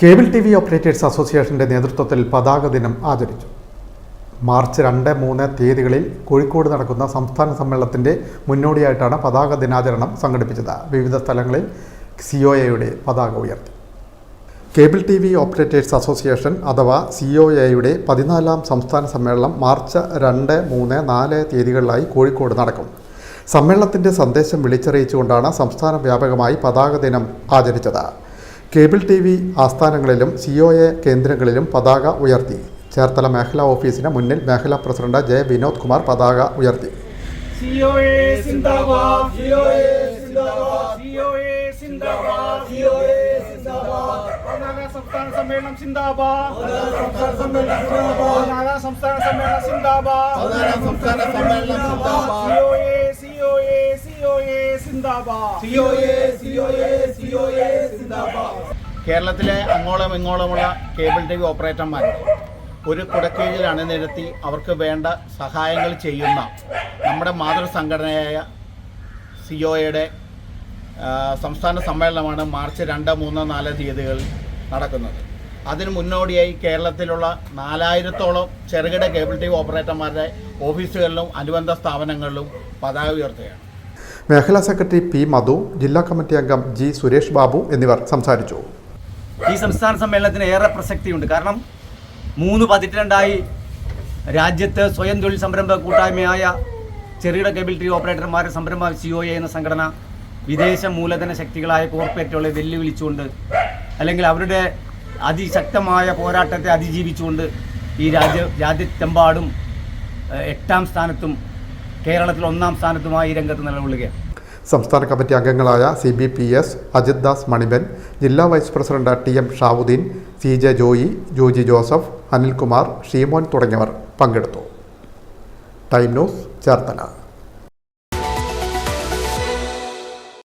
Cable T V operators അസോസിയേഷന്റെ നേതൃത്വത്തിൽ പതാക ദിനം ആചരിച്ചു. മാർച്ച് രണ്ട് മൂന്ന് തീയതികളിൽ കോഴിക്കോട് നടക്കുന്ന സംസ്ഥാന സമ്മേളനത്തിന്റെ മുന്നോടിയായിട്ടാണ് പതാക ദിനാചരണം സംഘടിപ്പിച്ചത്. വിവിധ സ്ഥലങ്ങളിൽ സി ഒ എയുടെ പതാക ഉയർത്തി. Cable T V operators association അഥവാ സി ഒ എയുടെ പതിനാലാം സംസ്ഥാന സമ്മേളനം മാർച്ച് രണ്ട് മൂന്ന് നാല് തീയതികളിലായി കോഴിക്കോട് നടക്കും. സമ്മേളനത്തിന്റെ സന്ദേശം വിളിച്ചറിയിച്ചുകൊണ്ടാണ് സംസ്ഥാന വ്യാപകമായി പതാക ദിനം ആചരിച്ചത്. കേബിൾ ടി വി ആസ്ഥാനങ്ങളിലും സി ഒ എ കേന്ദ്രങ്ങളിലും പതാക ഉയർത്തി ചേർത്തല മേഖലാ ഓഫീസിന് മുന്നിൽ മേഖലാ പ്രസിഡന്റ് ജെ വിനോദ് കുമാർ പതാക ഉയർത്തി സംസ്ഥാന സമ്മേളനം സിന്ദാബാദ് സംസ്ഥാന സമ്മേളനം സിന്ദാബാദ് പതിനാലാം സംസ്ഥാന സമ്മേളനം സിന്ദാബാദ് പതിനാലാം സംസ്ഥാന സമ്മേളനം സിന്ദാബാദ് COA COA COA സിന്ദാബാദ് COA COA COA സിന്ദാബാദ് കേരളത്തിലെ അങ്ങോളം ഇങ്ങോളമുള്ള കേബിൾ ടി വി ഓപ്പറേറ്റർമാരുടെ ഒരു കുടക്കീഴിൽ അണിനിരത്തി അവർക്ക് വേണ്ട സഹായങ്ങൾ ചെയ്യുന്ന നമ്മുടെ മാതൃസംഘടനയായ സി ഒയുടെ സംസ്ഥാന സമ്മേളനമാണ് മാർച്ച് രണ്ട് മൂന്ന് നാല് തീയതികളിൽ നടക്കുന്നത്. അതിന് മുന്നോടിയായി കേരളത്തിലുള്ള നാലായിരത്തോളം ചെറുകിട കേബിൾ ടി വി ഓപ്പറേറ്റർമാരുടെ ഓഫീസുകളിലും അനുബന്ധ സ്ഥാപനങ്ങളിലും പതാക ഉയർത്തുകയാണ്. മേഖലാ സെക്രട്ടറി പി മധു ജില്ലാ കമ്മിറ്റി അംഗം ജി സുരേഷ് ബാബു എന്നിവർ സംസാരിച്ചു. ഈ സംസ്ഥാന സമ്മേളനത്തിന് ഏറെ പ്രസക്തിയുണ്ട്. കാരണം മൂന്ന് പതിറ്റാണ്ടായി രാജ്യത്ത് സ്വയം തൊഴിൽ സംരംഭ കൂട്ടായ്മയായ ചെറുകിട വി ഓപ്പറേറ്റർമാരുടെ സംരംഭ സി ഒ എന്ന സംഘടന വിദേശ മൂലധന ശക്തികളായ കോർപ്പറേറ്റുകളെ വെല്ലുവിളിച്ചുകൊണ്ട് അല്ലെങ്കിൽ അവരുടെ അതിശക്തമായ പോരാട്ടത്തെ അതിജീവിച്ചുകൊണ്ട് ഈ രാജ്യ രാജ്യത്തെമ്പാടും എട്ടാം സ്ഥാനത്തും കേരളത്തിൽ ഒന്നാം സ്ഥാനത്തുമായി രംഗത്ത് നിലകൊള്ളുകയാണ്. സംസ്ഥാന കമ്മിറ്റി അംഗങ്ങളായ C B P S Ajith Das Maniban ജില്ലാ vice president T M Shavuddeen C J Joy Joji Joseph Anilkumar Sheemon തുടങ്ങിയവർ പങ്കെടുത്തു. Time news Cherthala.